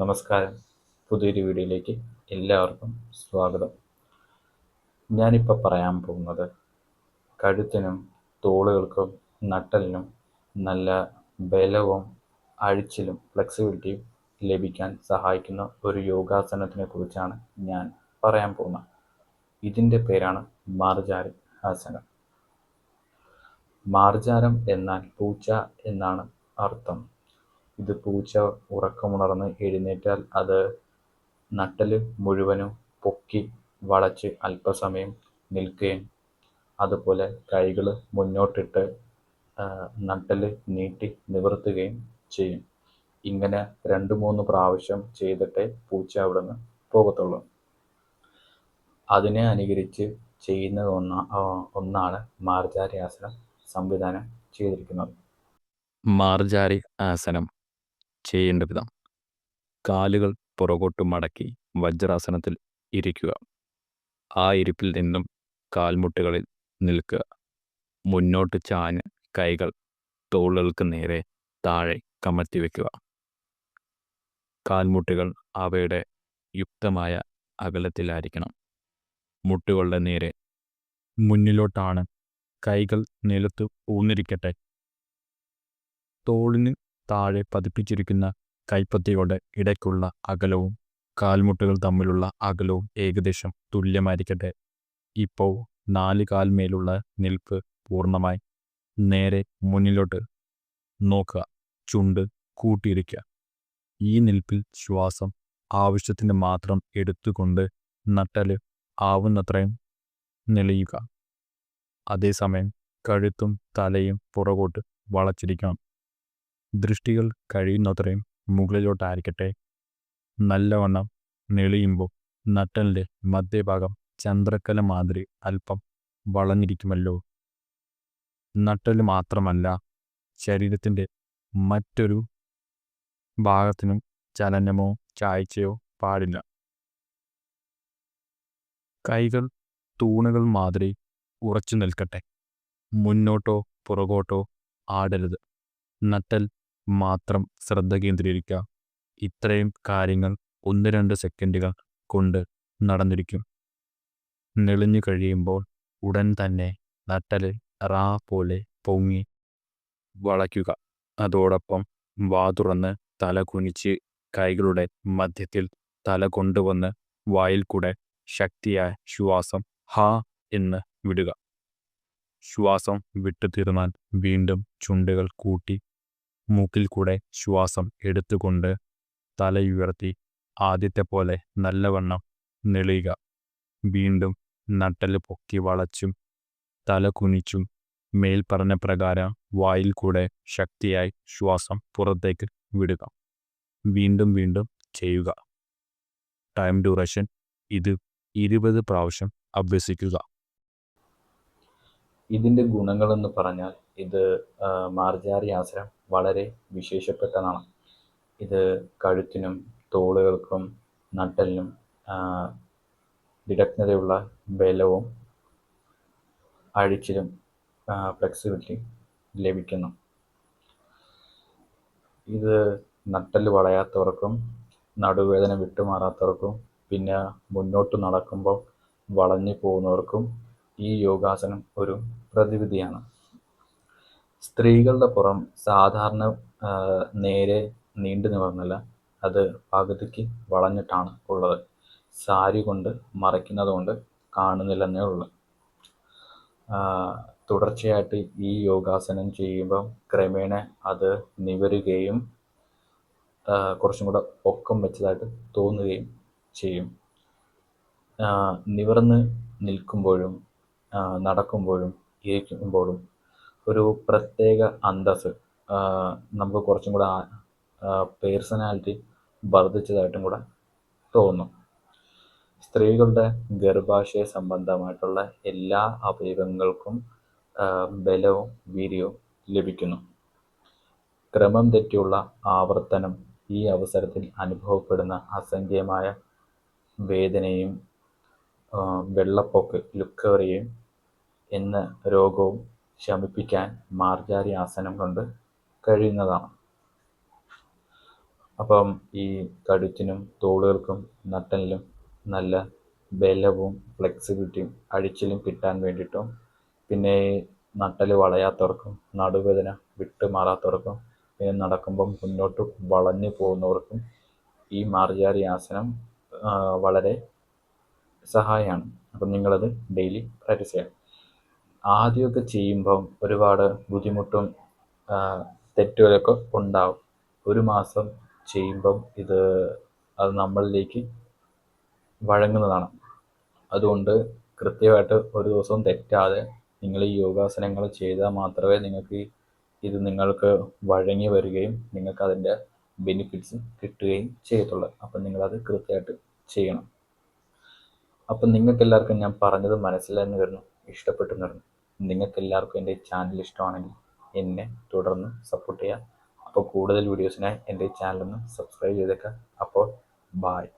നമസ്കാരം. പുതിയൊരു വീഡിയോയിലേക്ക് എല്ലാവർക്കും സ്വാഗതം. ഞാനിപ്പോൾ പറയാൻ പോകുന്നത് കഴുത്തിനും തോളുകൾക്കും നട്ടലിനും നല്ല ബലവും അഴിച്ചിലും ഫ്ലെക്സിബിലിറ്റിയും ലഭിക്കാൻ സഹായിക്കുന്ന ഒരു യോഗാസനത്തിനെ കുറിച്ചാണ് ഞാൻ പറയാൻ പോകുന്നത്. ഇതിന്റെ പേരാണ് മാർജാരി ആസനം. മാർജാരം എന്നാൽ പൂച്ച എന്നാണ് അർത്ഥം. ഇത് പൂച്ച ഉറക്കമുണർന്ന് എഴുന്നേറ്റാൽ അത് നട്ടെല്ല് മുഴുവനും പൊക്കി വളച്ച് അല്പസമയം നിൽക്കുകയും അതുപോലെ കൈകൾ മുന്നോട്ടിട്ട് നട്ടെല്ല് നീട്ടി നിവർത്തുകയും ചെയ്യും. ഇങ്ങനെ രണ്ട് മൂന്ന് പ്രാവശ്യം ചെയ്തിട്ടേ പൂച്ച അവിടെ നിന്ന് പോകത്തുള്ളൂ. അതിനെ അനുകരിച്ച് ചെയ്യുന്ന ഒന്ന ഒന്നാണ് മാർജാരി ആസനം സംവിധാനം ചെയ്തിരിക്കുന്നത്. മാർജാരി ആസനം ചെയ്യേണ്ട വിധം കാലുകൾ പുറകോട്ട് മടക്കി വജ്രാസനത്തിൽ ഇരിക്കുക. ആ ഇരിപ്പിൽ നിന്നും കാൽമുട്ടുകളിൽ നിൽക്കുക. മുന്നോട്ട് ചാഞ്ഞ് കൈകൾ തോളുകൾക്ക് നേരെ താഴെ കമത്തി വയ്ക്കുക. കാൽമുട്ടുകൾ അവയുടെ യുക്തമായ അകലത്തിലായിരിക്കണം. മുട്ടുകളുടെ നേരെ മുന്നിലോട്ടാണ് കൈകൾ നിലത്ത് ഊന്നിരിക്കട്ടെ. തോളിന് താഴെ പതിപ്പിച്ചിരിക്കുന്ന കൈപ്പത്തിയോടെ ഇടയ്ക്കുള്ള അകലവും കാൽമുട്ടുകൾ തമ്മിലുള്ള അകലവും ഏകദേശം തുല്യമായിരിക്കട്ടെ. ഇപ്പോൾ നാല് കാൽമേലുള്ള നിൽപ്പ് പൂർണമായി നേരെ മുന്നിലോട്ട് നോക്കുക. ചുണ്ട് കൂട്ടിയിരിക്കുക. ഈ നിൽപ്പിൽ ശ്വാസം ആവശ്യത്തിന് മാത്രം എടുത്തുകൊണ്ട് നട്ടൽ ആവുന്നത്രയും നിലയുക അതേസമയം കഴുത്തും തലയും പുറകോട്ട് വളച്ചിരിക്കണം. ദൃഷ്ടികൾ കഴിയുന്നത്രയും മുകളിലോട്ടായിരിക്കട്ടെ. നല്ലവണ്ണം നെളിയുമ്പോൾ നട്ടലിന്റെ മധ്യഭാഗം ചന്ദ്രക്കല മാതിരി അല്പം വളഞ്ഞിരിക്കുമല്ലോ. നട്ടൽ മാത്രമല്ല ശരീരത്തിന്റെ മറ്റൊരു ഭാഗത്തിനും ചലനമോ ചായ്ച്ചയോ പാടില്ല. കൈകൾ തൂണുകൾ മാതിരി ഉറച്ചു നിൽക്കട്ടെ. മുന്നോട്ടോ പുറകോട്ടോ ആടരുത്. നട്ടൽ മാത്രം ശ്രദ്ധ കേന്ദ്രീകരിക്കുക. ഇത്രയും കാര്യങ്ങൾ ഒന്ന് രണ്ട് സെക്കൻഡുകൾ കൊണ്ട് നടന്നിരിക്കും. നെളിഞ്ഞു കഴിയുമ്പോൾ ഉടൻ തന്നെ നട്ടൽ റാ പോലെ പൊങ്ങി വളയ്ക്കുക. അതോടൊപ്പം വാ തുറന്ന് തല കുനിച്ച് കൈകളുടെ മധ്യത്തിൽ തല കൊണ്ടുവന്ന് വായിൽ കൂടെ ശക്തിയായ ശ്വാസം ഹാ എന്ന് വിടുക. ശ്വാസം വിട്ടു തീർന്നാൽ വീണ്ടും ചുണ്ടുകൾ കൂട്ടി മൂക്കിൽ കൂടെ ശ്വാസം എടുത്തുകൊണ്ട് തലയുയർത്തി ആദ്യത്തെ പോലെ നല്ലവണ്ണം നെളിയുക. വീണ്ടും നട്ടൽ പൊക്കി വളച്ചും തല കുനിച്ചും മേൽപ്പറഞ്ഞ പ്രകാരം വായിൽ കൂടെ ശക്തിയായി ശ്വാസം പുറത്തേക്ക് വിടുക. വീണ്ടും വീണ്ടും ചെയ്യുക. ടൈം ഡ്യൂറേഷൻ ഇത് ഇരുപത് പ്രാവശ്യം അഭ്യസിക്കുക. ഇതിന്റെ ഗുണങ്ങളെന്ന് പറഞ്ഞാൽ ഇത് മാർജാരി ആസനം വളരെ വിശേഷപ്പെട്ടതാണ്. ഇത് കഴുത്തിനും തോളുകൾക്കും നട്ടലിനും വിദഗ്ധതയുള്ള ബലവും അഴിച്ചിലും ഫ്ലെക്സിബിലിറ്റി ലഭിക്കുന്നു. ഇത് നട്ടൽ വളയാത്തവർക്കും നടുവേദന വിട്ടുമാറാത്തവർക്കും പിന്നെ മുന്നോട്ട് നടക്കുമ്പോൾ വളഞ്ഞു പോകുന്നവർക്കും ഈ യോഗാസനം ഒരു പ്രതിവിധിയാണ്. സ്ത്രീകളുടെ പുറം സാധാരണ നേരെ നീണ്ടു നിവർന്നല്ല. അത് പകുതിക്ക് വളഞ്ഞിട്ടാണ് ഉള്ളത്. സാരി കൊണ്ട് മറയ്ക്കുന്നത് കൊണ്ട് കാണുന്നില്ലെന്നേ ഉള്ളൂ. തുടർച്ചയായിട്ട് ഈ യോഗാസനം ചെയ്യുമ്പം ക്രമേണ അത് നിവരുകയും കുറച്ചും കൂടെ പൊക്കം വെച്ചതായിട്ട് തോന്നുകയും ചെയ്യും. നിവർന്ന് നിൽക്കുമ്പോഴും നടക്കുമ്പോഴും ഇരിക്കുമ്പോഴും ഒരു പ്രത്യേക അന്തസ് നമുക്ക് കുറച്ചും കൂടെ പേഴ്സണാലിറ്റി വർദ്ധിച്ചതായിട്ടും കൂടെ തോന്നും. സ്ത്രീകളുടെ ഗർഭാശയ സംബന്ധമായിട്ടുള്ള എല്ലാ അവയവങ്ങൾക്കും ബലവും വീര്യവും ലഭിക്കുന്നു. ക്രമം തെറ്റിയുള്ള ആവർത്തനം ഈ അവസരത്തിൽ അനുഭവപ്പെടുന്ന അസംഖ്യമായ വേദനയും വെള്ളപ്പൊക്ക് ലുക്കേറിയയും എന്ന രോഗവും ശമിപ്പിക്കാൻ മാർജാരി ആസനം കൊണ്ട് കഴിയുന്നതാണ്. അപ്പം ഈ കഴുത്തിനും തോളുകൾക്കും നട്ടലിനും നല്ല ബലവും ഫ്ലെക്സിബിലിറ്റിയും അഴിച്ചിലും കിട്ടാൻ വേണ്ടിയിട്ടും പിന്നെ ഈ നട്ടൽ വളയാത്തവർക്കും നടുവേദന വിട്ടുമാറാത്തവർക്കും പിന്നെ നടക്കുമ്പം മുന്നോട്ട് വളഞ്ഞു പോകുന്നവർക്കും ഈ മാർജാരി ആസനം വളരെ സഹായമാണ്. അപ്പം നിങ്ങളത് ഡെയിലി പ്രാക്ടീസ് ചെയ്യണം ആദ്യമൊക്കെ ചെയ്യുമ്പം ഒരുപാട് ബുദ്ധിമുട്ടും തെറ്റുകളൊക്കെ ഉണ്ടാവും. ഒരു മാസം ചെയ്യുമ്പം ഇത് അത് നമ്മളിലേക്ക് വഴങ്ങുന്നതാണ്. അതുകൊണ്ട് കൃത്യമായിട്ട് ഒരു ദിവസവും തെറ്റാതെ നിങ്ങൾ ഈ യോഗാസനങ്ങൾ ചെയ്താൽ മാത്രമേ നിങ്ങൾക്ക് ഇത് നിങ്ങൾക്ക് വഴങ്ങി വരികയും നിങ്ങൾക്ക് അതിന്റെ ബെനിഫിറ്റ്സ് കിട്ടുകയും ചെയ്യത്തുള്ളൂ. അപ്പം നിങ്ങളത് കൃത്യമായിട്ട് ചെയ്യണം. അപ്പം നിങ്ങൾക്ക് എല്ലാവർക്കും ഞാൻ പറഞ്ഞത് മനസ്സിലായെന്ന് വരുന്നു ഇഷ്ടപ്പെട്ടെന്ന് വരുന്നു നിങ്ങൾക്ക് എല്ലാവർക്കും എന്റെ ചാനൽ ഇഷ്ടമാണെങ്കിൽ എന്നെ തുടർന്ന് സപ്പോർട്ട് ചെയ്യുക. അപ്പോൾ കൂടുതൽ വീഡിയോസിനായി എന്റെ ചാനലൊന്ന് സബ്സ്ക്രൈബ് ചെയ്തേക്കുക. അപ്പോൾ ബായ്